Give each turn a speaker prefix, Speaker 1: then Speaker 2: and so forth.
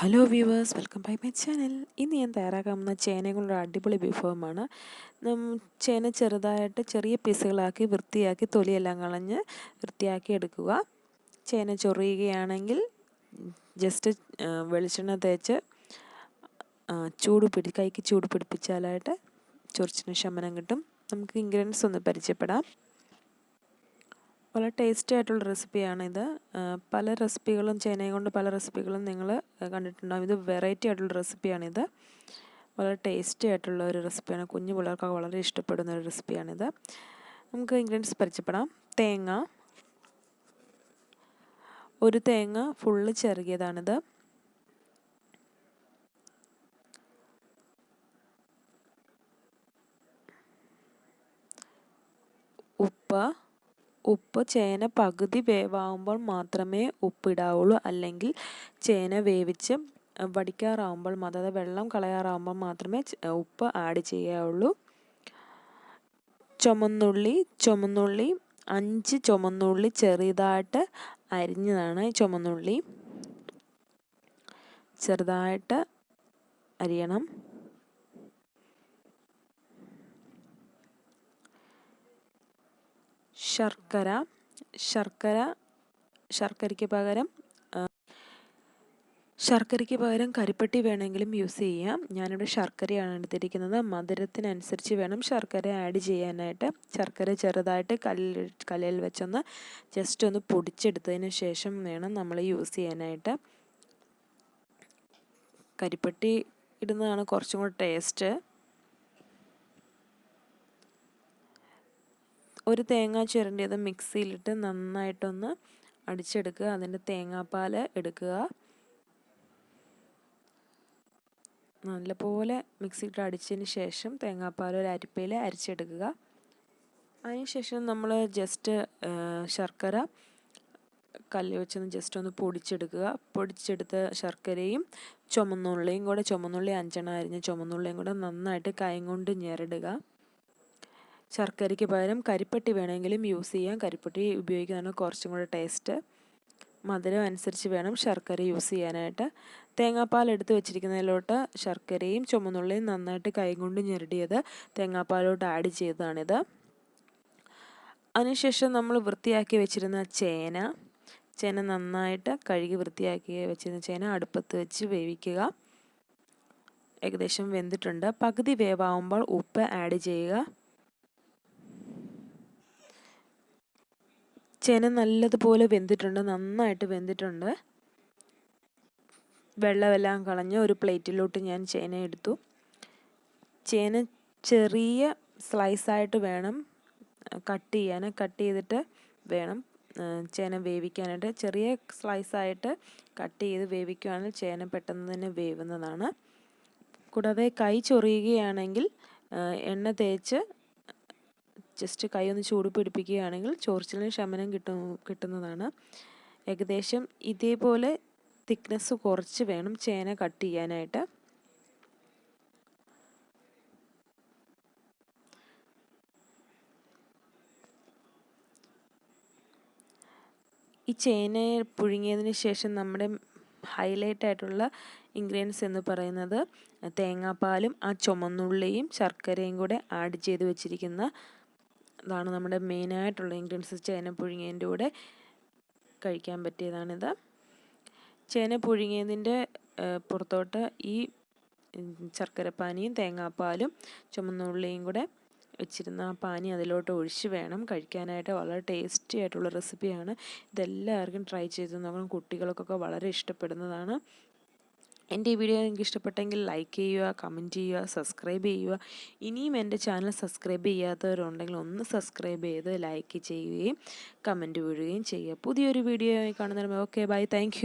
Speaker 1: Hello viewers welcome by my channel ഇന്ന് ഞാൻ തയ്യാറാക്കാവുന്ന ചേന കൊണ്ടൊരു അടിപൊളി വിഭവമാണ് ചേന ചെറുതായിട്ട് ചെറിയ പീസുകളാക്കി വൃത്തിയാക്കി തൊലിയെല്ലാം കളഞ്ഞ് വൃത്തിയാക്കി എടുക്കുക. ചേന ചൊറിയുകയാണെങ്കിൽ ജസ്റ്റ് വെളിച്ചെണ്ണ തേച്ച് ചൂട് പിടി കൈക്ക് ചൂട് പിടിപ്പിച്ചാലായിട്ട് ചൊറിച്ചിന് ശമനം കിട്ടും. നമുക്ക് ഇൻഗ്രീഡിയൻസ് ഒന്ന് പരിചയപ്പെടാം. വളരെ ടേസ്റ്റി ആയിട്ടുള്ള റെസിപ്പിയാണിത് പല റെസിപ്പികളും ചേനയും കൊണ്ട് പല റെസിപ്പികളും നിങ്ങൾ കണ്ടിട്ടുണ്ടാകും ഇത് വെറൈറ്റി ആയിട്ടുള്ള റെസിപ്പിയാണിത് വളരെ ടേസ്റ്റി ആയിട്ടുള്ള ഒരു റെസിപ്പിയാണ് കുഞ്ഞു പിള്ളേർക്കൊക്കെ വളരെ ഇഷ്ടപ്പെടുന്ന ഒരു റെസിപ്പിയാണിത് നമുക്ക് ഇൻഗ്രീഡിയൻസ് പരിചയപ്പെടാം. തേങ്ങ. ഒരു തേങ്ങ ഫുള്ള് ചെറുകിയതാണിത് ഉപ്പ്. ഉപ്പ് ചേന പകുതി വേവാകുമ്പോൾ മാത്രമേ ഉപ്പിടാവുള്ളൂ. അല്ലെങ്കിൽ ചേന വേവിച്ച് വടിക്കാറാവുമ്പോൾ അതായത് വെള്ളം കളയാറാവുമ്പോൾ മാത്രമേ ഉപ്പ് ആഡ് ചെയ്യാവുള്ളൂ. ചുമന്നുള്ളി ചുമന്നുള്ളി അഞ്ച് ചുമന്നുള്ളി ചെറുതായിട്ട് അരിഞ്ഞതാണ് ചുമന്നുള്ളി. ചെറുതായിട്ട് അരിയണം. ശർക്കര ശർക്കര ശർക്കരയ്ക്ക് പകരം ശർക്കരയ്ക്ക് പകരം കരിപ്പട്ടി വേണമെങ്കിലും യൂസ് ചെയ്യാം. ഞാനിവിടെ ശർക്കരയാണ് എടുത്തിരിക്കുന്നത്. മധുരത്തിനനുസരിച്ച് വേണം ശർക്കര ആഡ് ചെയ്യാനായിട്ട്. ശർക്കര ചെറുതായിട്ട് കല്ലിൽ കല്ലിൽ വെച്ചൊന്ന് ജസ്റ്റ് ഒന്ന് പൊടിച്ചെടുത്തതിന് ശേഷം വേണം നമ്മൾ യൂസ് ചെയ്യാനായിട്ട്. കരിപ്പട്ടി ഇടുന്നതാണ് കുറച്ചും കൂടെ ടേസ്റ്റ് ഒരു തേങ്ങ ചിരണ്ടിയത് മിക്സിയിലിട്ട് നന്നായിട്ടൊന്ന് അടിച്ചെടുക്കുക. അതിന്റെ തേങ്ങാപ്പാൽ എടുക്കുക. നല്ലപോലെ മിക്സിയിട്ട് അടിച്ചതിന് ശേഷം തേങ്ങാപ്പാൽ ഒരു അരിപ്പയിൽ അരിച്ചെടുക്കുക. അതിനുശേഷം നമ്മൾ ജസ്റ്റ് ശർക്കര കല്ല് വെച്ചൊന്ന് ജസ്റ്റ് ഒന്ന് പൊടിച്ചെടുക്കുക. പൊടിച്ചെടുത്ത ശർക്കരയും ചുമന്നുള്ളിയും കൂടെ ചുമന്നുള്ളി അഞ്ചെണ്ണം അരിഞ്ഞ ചുമന്നുള്ളിയും കൂടെ നന്നായിട്ട് കൈ കൊണ്ട് ഞെരടുക. ശർക്കരയ്ക്ക് പകരം കരിപ്പട്ടി വേണമെങ്കിലും യൂസ് ചെയ്യാം. കരിപ്പട്ടി ഉപയോഗിക്കുന്നതാണ് കുറച്ചും കൂടെ ടേസ്റ്റ് മധുരം അനുസരിച്ച് വേണം ശർക്കര യൂസ് ചെയ്യാനായിട്ട്. തേങ്ങാപ്പാൽ എടുത്ത് വെച്ചിരിക്കുന്നതിലോട്ട് ശർക്കരയും ചുമന്നുള്ളിയും നന്നായിട്ട് കൈകൊണ്ട് ഞെരടിയത് തേങ്ങാപ്പാലോട്ട് ആഡ് ചെയ്തതാണിത്. അതിനുശേഷം നമ്മൾ വൃത്തിയാക്കി വെച്ചിരുന്ന ചേന ചേന നന്നായിട്ട് കഴുകി വൃത്തിയാക്കി വെച്ചിരുന്ന ചേന അടുപ്പത്ത് വെച്ച് വേവിക്കുക. ഏകദേശം വെന്തിട്ടുണ്ട്. പകുതി വേവാകുമ്പോൾ ഉപ്പ് ആഡ് ചെയ്യുക. ചേന നല്ലതുപോലെ വെന്തിട്ടുണ്ട് നന്നായിട്ട് വെന്തിട്ടുണ്ട്. വെള്ളമെല്ലാം കളഞ്ഞ് ഒരു പ്ലേറ്റിലോട്ട് ഞാൻ ചേന എടുത്തു. ചേന ചെറിയ സ്ലൈസായിട്ട് വേണം കട്ട് ചെയ്യാൻ. കട്ട് ചെയ്തിട്ട് വേണം ചേന വേവിക്കാനായിട്ട്. ചെറിയ സ്ലൈസായിട്ട് കട്ട് ചെയ്ത് വേവിക്കുകയാണെങ്കിൽ ചേന പെട്ടെന്ന് തന്നെ വേവുന്നതാണ്. കൂടാതെ കൈ ചൊറിയുകയാണെങ്കിൽ എണ്ണ തേച്ച് ജസ്റ്റ് കൈ ഒന്ന് ചൂട് പിടിപ്പിക്കുകയാണെങ്കിൽ ചോർച്ചിലിന് ശമനം കിട്ടും കിട്ടുന്നതാണ്. ഏകദേശം ഇതേപോലെ തിക്നെസ് കുറച്ച് വേണം ചേന കട്ട് ചെയ്യാനായിട്ട്. ഈ ചേന പുഴുങ്ങിയതിന് ശേഷം നമ്മുടെ ഹൈലൈറ്റ് ആയിട്ടുള്ള ഇൻഗ്രീഡിയൻസ് എന്ന് പറയുന്നത് തേങ്ങാപ്പാലും ആ ചുമന്നുള്ളിയും ശർക്കരയും കൂടെ ആഡ് ചെയ്ത് വെച്ചിരിക്കുന്ന ഇതാണ് നമ്മുടെ മെയിനായിട്ടുള്ള ഇൻഗ്രീഡിയൻസ് ചേന പുഴുങ്ങിയതിന്റെ കൂടെ കഴിക്കാൻ പറ്റിയതാണിത്. ചേന പുഴുങ്ങിയതിന്റെ പുറത്തോട്ട് ഈ ശർക്കരപ്പാനിയും തേങ്ങാപ്പാലും ചുമന്നുള്ളിയും കൂടെ വെച്ചിരുന്ന ആ പാനി അതിലോട്ട് ഒഴിച്ച് വേണം. കഴിക്കാനായിട്ട് വളരെ ടേസ്റ്റി ആയിട്ടുള്ള റെസിപ്പിയാണ് ഇതെല്ലാവർക്കും ട്രൈ ചെയ്ത് നോക്കണം. കുട്ടികൾക്കൊക്കെ വളരെ ഇഷ്ടപ്പെടുന്നതാണ്. എന്റെ ഈ വീഡിയോ നിങ്ങൾക്ക് ഇഷ്ടപ്പെട്ടെങ്കിൽ ലൈക്ക് ചെയ്യുക കമന്റ് ചെയ്യുക സബ്സ്ക്രൈബ് ചെയ്യുക. ഇനിയും എന്റെ ചാനൽ സബ്സ്ക്രൈബ് ചെയ്യാത്തവരുണ്ടെങ്കിൽ ഒന്ന് സബ്സ്ക്രൈബ് ചെയ്ത് ലൈക്ക് ചെയ്യുകയും കമന്റ് വിടുകയും ചെയ്യുക. പുതിയൊരു വീഡിയോ കാണുന്നതിന് ഓക്കെ ബൈ താങ്ക്